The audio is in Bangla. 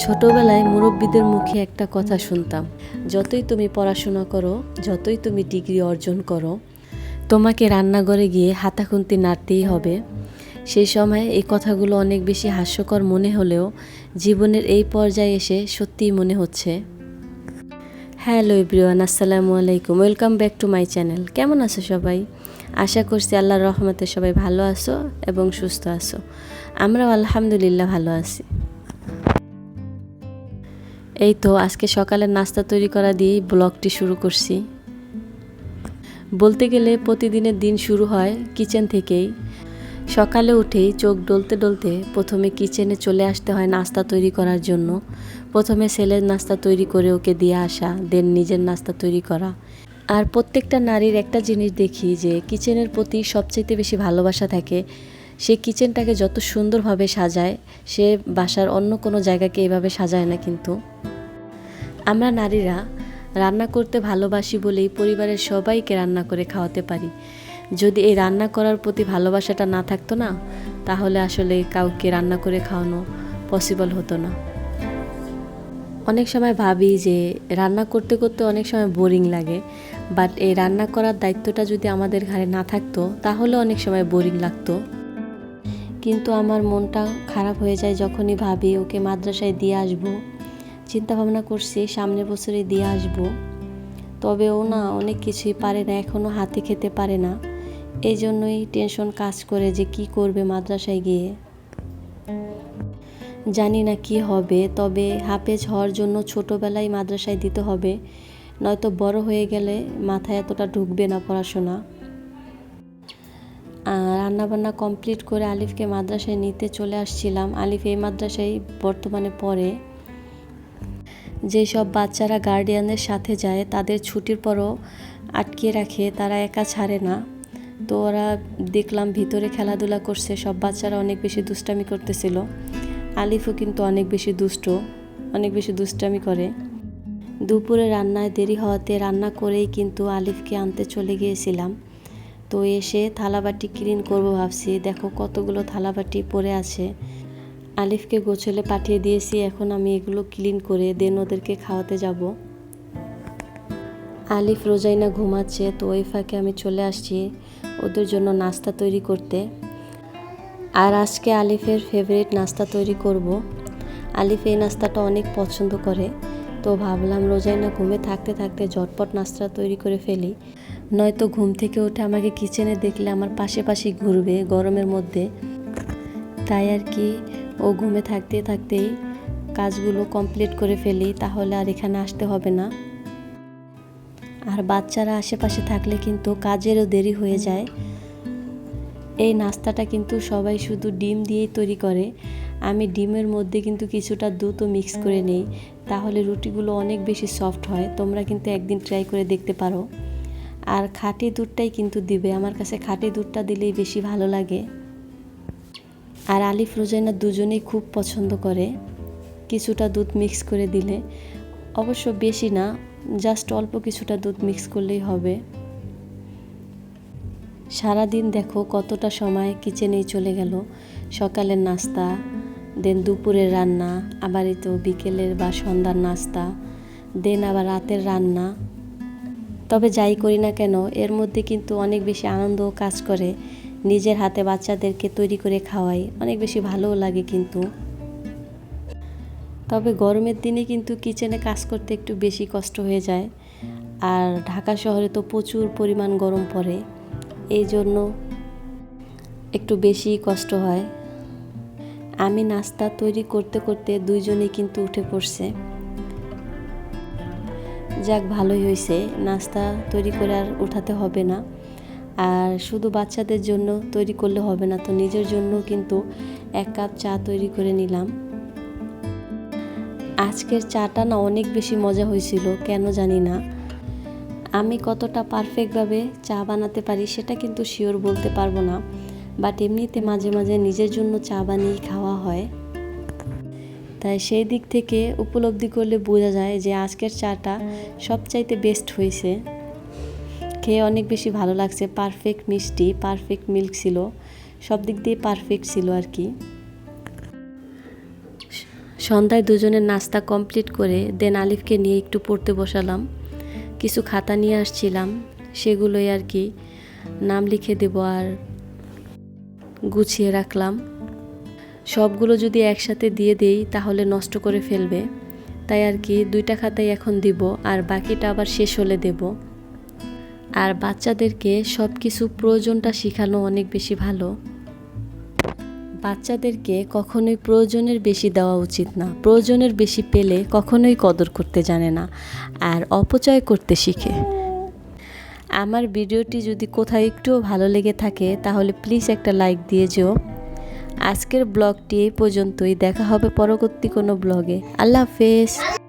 ছোটবেলায় মুরব্বীদের মুখে একটা কথা শুনতাম, যতই তুমি পড়াশোনা করো, যতই তুমি ডিগ্রি অর্জন করো, তোমাকে রান্নাঘরে গিয়ে হাতাখুন্তি নাড়তেই হবে। সেই সময় এই কথাগুলো অনেক বেশি হাস্যকর মনে হলেও জীবনের এই পর্যায়ে এসে সত্যিই মনে হচ্ছে। হ্যালো এভরিওয়ান, আসসালামু আলাইকুম। Welcome back to my channel. কেমন আছো সবাই? আশা করছি আল্লাহর রহমতে সবাই ভালো আছো এবং সুস্থ আছো। আমরাও আলহামদুলিল্লাহ ভালো আছি। এই তো, আজকে সকালের নাস্তা তৈরি করা দিয়েই ব্লগটি শুরু করছি। বলতে গেলে প্রতিদিনের দিন শুরু হয় কিচেন থেকেই। সকালে উঠেই চোখ ডলতে ডলতে প্রথমে কিচেনে চলে আসতে হয় নাস্তা তৈরি করার জন্য। প্রথমে ছেলের নাস্তা তৈরি করে ওকে দিয়ে আসা, দেন নিজের নাস্তা তৈরি করা। আর প্রত্যেকটা নারীর একটা জিনিস দেখি যে, কিচেনের প্রতি সবচেয়ে বেশি ভালোবাসা থাকে। সে কিচেনটাকে যত সুন্দরভাবে সাজায়, সে বাসার অন্য কোনো জায়গাকে এভাবে সাজায় না কিন্তু। আমরা নারীরা রান্না করতে ভালোবাসি বলেই পরিবারের সবাইকে রান্না করে খাওয়াতে পারি। যদি এই রান্না করার প্রতি ভালোবাসাটা না থাকতো না, তাহলে আসলে কাউকে রান্না করে খাওয়ানো পসিবল হতো না। অনেক সময় ভাবি যে রান্না করতে করতে অনেক সময় বোরিং লাগে বাট এই রান্না করার দায়িত্বটা যদি আমাদের ঘাড়ে না থাকতো, তাহলে অনেক সময় বোরিং লাগতো। কিন্তু আমার মনটা খারাপ হয়ে যায় যখনই ভাবি, ওকে মাদ্রাসায় দিয়ে আসব। চিন্তা ভাবনা করছি, সামনের বছরে দিয়ে আসব। তবে ও না অনেক কিছুই পারে না এখনও হাতে খেতে পারে না। এই জন্যই টেনশন কাজ করে যে কি করবে মাদ্রাসায় গিয়ে। জানি না কি হবে, তবে হাফেজ হওয়ার জন্য ছোটোবেলায় মাদ্রাসায় দিতে হবে। নয়তো বড় হয়ে গেলে মাথায় এতটা ঢুকবে না পড়াশোনা। রান্নাবান্না কমপ্লিট করে আলিফকে মাদ্রাসায় নিতে চলে আসছিলাম। আলিফ এই মাদ্রাসায় বর্তমানে পড়ে। যেসব বাচ্চারা গার্ডিয়ানের সাথে যায়, তাদের ছুটির পরও আটকে রাখে, তারা একা ছাড়ে না। তো ওরা দেখলাম ভিতরে খেলাধুলা করছে, সব বাচ্চারা অনেক বেশি দুষ্টামি করতেছিল। আলিফও কিন্তু অনেক বেশি দুষ্ট, অনেক বেশি দুষ্টামি করে। দুপুরে রান্নায় দেরি হওয়াতে রান্না করেই কিন্তু আলিফকে আনতে চলে গিয়েছিলাম। তো এসে থালাবাটি ক্লিন করব ভাবছি। দেখো কতগুলো থালাবাটি পড়ে আছে। আলিফকে গোছলে পাঠিয়ে দিয়েছি, এখন আমি এগুলো ক্লিন করে দেন ওদেরকে খাওয়াতে যাব। আলিফ রোজাইনা ঘুমাচ্ছে, তো ওই ফাঁকে আমি চলে আসছি ওদের জন্য নাস্তা তৈরি করতে। আর আজকে আলিফের ফেভারিট নাস্তা তৈরি করব। আলিফ এই নাস্তাটা অনেক পছন্দ করে, তো ভাবলাম রোজাইনা ঘুমে থাকতে থাকতে ঝটপট নাস্তা তৈরি করে ফেলি। নয়তো ঘুম থেকে উঠে আমাকে কিচেনে দেখলে আমার পাশে পাশে ঘুরবে গরমের মধ্যে। তাই আর কি ও ঘুমে থাকতে থাকতেই কাজগুলো কমপ্লিট করে ফেলি, তাহলে আর এখানে আসতে হবে না। আর বাচ্চারা আশেপাশে থাকলে কিন্তু কাজেরও দেরি হয়ে যায়। এই নাস্তাটা কিন্তু সবাই শুধু ডিম দিয়েই তৈরি করে। আমি ডিমের মধ্যে কিন্তু কিছুটা দুধও মিক্স করে নেই। তাহলে রুটিগুলো অনেক বেশি সফট হয়, তোমরা কিন্তু একদিন ট্রাই করে দেখতে পারো। আর খাঁটি দুধটাই কিন্তু দিবে, আমার কাছে খাঁটি দুধটা দিলেই বেশি ভালো লাগে। আর আলিফ রোজাইনা দুজনেই খুব পছন্দ করে। কিছুটা দুধ মিক্স করে দিলে। অবশ্য বেশি না জাস্ট অল্প কিছুটা দুধ মিক্স করলেই হবে। সারাদিন দেখো কতটা সময় কিচেনেই চলে গেল। সকালের নাস্তা দেন দুপুরের রান্না, আবার এই তো বিকেলের বা সন্ধ্যার নাস্তা দেন আবার রাতের রান্না। তবে যাই করি না কেন, এর মধ্যে কিন্তু অনেক বেশি আনন্দ কাজ করে। নিজের হাতে বাচ্চাদেরকে তৈরি করে খাওয়াই। অনেক বেশি ভালোও লাগে কিন্তু। তবে গরমের দিনে কিন্তু কিচেনে কাজ করতে একটু বেশি কষ্ট হয়ে যায়। আর ঢাকা শহরে তো প্রচুর পরিমাণ গরম পড়ে। এই জন্য একটু বেশি কষ্ট হয়। আমি নাস্তা তৈরি করতে করতে দুইজনেই কিন্তু উঠে পড়ছে। যাক, ভালোই হয়েছে। নাস্তা তৈরি করে আর উঠাতে হবে না। আর শুধু বাচ্চাদের জন্য তৈরি করলে হবে না, তো নিজের জন্য কিন্তু এক কাপ চা তৈরি করে নিলাম। আজকের চাটা না অনেক বেশি মজা হয়েছিল, কেন জানি না। আমি কতটা পারফেক্টভাবে চা বানাতে পারি সেটা কিন্তু শিওর বলতে পারব না বাট এমনিতে মাঝে মাঝে নিজের জন্য চা বানিয়ে খাওয়া হয়। তাই সেই দিক থেকে উপলব্ধি করলে বোঝা যায় যে আজকের চাটা সবচাইতে বেস্ট হয়েছে। খেয়ে অনেক বেশি ভালো লাগছে। পারফেক্ট মিষ্টি পারফেক্ট মিল্ক ছিল। সব দিক দিয়ে পারফেক্ট ছিল আর কি। সন্ধ্যায় দুজনের নাস্তা কমপ্লিট করে দেন আলিফকে নিয়ে একটু পড়তে বসালাম। কিছু খাতা নিয়ে আসছিলাম, সেগুলোই আর কি নাম লিখে দেব আর গুছিয়ে রাখলাম। সবগুলো যদি একসাথে দিয়ে দেই তাহলে নষ্ট করে ফেলবে। তাই আর কি দুইটা খাতাই এখন দিব আর বাকিটা আবার শেষ হলে দেব। আর বাচ্চাদেরকে সব কিছু প্রয়োজনটা শেখানো অনেক বেশি ভালো। বাচ্চাদেরকে কখনোই প্রয়োজনের বেশি দেওয়া উচিত না। প্রয়োজনের বেশি পেলে কখনোই কদর করতে জানে না আর অপচয় করতে শিখে। আমার ভিডিওটি যদি কোথাও একটুও ভালো লেগে থাকে, তাহলে প্লিজ একটা লাইক দিয়ে যেও। আজকের ব্লগটি এই পর্যন্তই। দেখা হবে পরবর্তী কোনো ব্লগে। আল্লাহ হাফেজ।